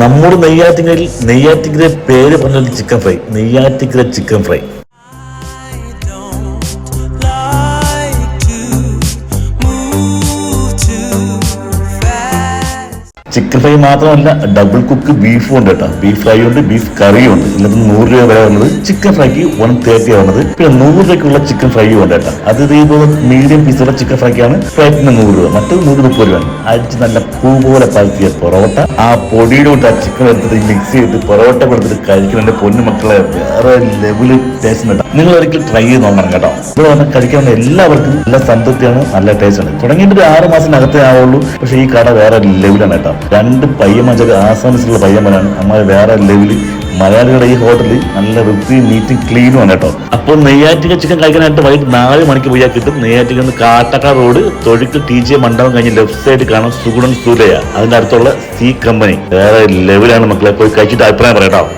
നമ്മുടെ നെയ്യാറ്റിങ്കരയിൽ നെയ്യാറ്റിങ്കര പേര് പറഞ്ഞാൽ chicken fry. Neyyattinkara chicken fry. Chicken fry മാത്രമല്ല ഡബിൾ കുക്ക് ബീഫും ഉണ്ട് കേട്ടോ. ബീഫ് ഫ്രൈ ഉണ്ട് ബീഫ് കറിയും ഉണ്ട്. ഇന്നത്തെ നൂറ് രൂപ വില വരുന്നത് ചിക്കൻ ഫ്രൈക്ക് വൺ തേർട്ടി ആവുന്നത്. പിന്നെ നൂറ് രൂപയ്ക്കുള്ള ചിക്കൻ ഫ്രൈ ഉണ്ട് കേട്ടോ. അത് ഇതേപോലെ മീഡിയം പീസുള്ള ചിക്കൻ ഫ്രൈക്കാണ് ഫ്രൈക്കിന് നൂറ് രൂപ. മറ്റത് നൂറ് മുപ്പത് രൂപയാണ് അടിച്ച് നല്ല പൂ പോലെ പരത്തിയ പൊറോട്ട. ആ പൊടിയുടെ കൂട്ട് ആ ചിക്കൻ എടുത്തിട്ട് മിക്സ് ചെയ്തിട്ട് പൊറോട്ട കൊടുത്തിട്ട് കഴിക്കുന്ന എന്റെ പൊന്നു മക്കളെ. വേറെ ലെവൽ ടേസ്റ്റ് ഉണ്ട് നിങ്ങൾ ഒരിക്കൽ ട്രൈ ചെയ്ത് നോക്കണം കേട്ടോ. ഇവിടെ വന്ന് കഴിക്കാവുന്ന എല്ലാവർക്കും നല്ല സംതൃപ്തിയാണ് നല്ല ടേസ്റ്റ് ആണ്. തുടങ്ങിയിട്ട് ഒരു ആറ് മാസത്തിനകത്തേ ആവുള്ളൂ. പക്ഷേ ഈ കട വേറെ ലെവലാണ് കേട്ടോ. രണ്ട് പയ്യന്മാർ ആസാമിസിലുള്ള പയ്യന്മാരാണ് അമ്മ വേറെ ലെവലിൽ മലയാളികളുടെ ഈ ഹോട്ടലിൽ നല്ല വൃത്തിയും നീറ്റും ക്ലീനും ആണ് കേട്ടോ. അപ്പോൾ നെയ്യാറ്റിക ചിക്കൻ കഴിക്കാനായിട്ട് വൈകിട്ട് നാല് മണിക്ക് പോയാൽ കിട്ടും. നെയ്യാറ്റിക കാട്ടക്ക റോഡ് തൊഴുക്ക് ടി ജെ മണ്ഡപം കഴിഞ്ഞ് ലെഫ്റ്റ് സൈഡ് കാണാം സുഗുണൻ സൂലയ അതിന്റെ അടുത്തുള്ള സി കമ്പനി വേറെ ലെവലാണ് മക്കളെ. പോയി കഴിച്ചിട്ട് അഭിപ്രായം പറയാം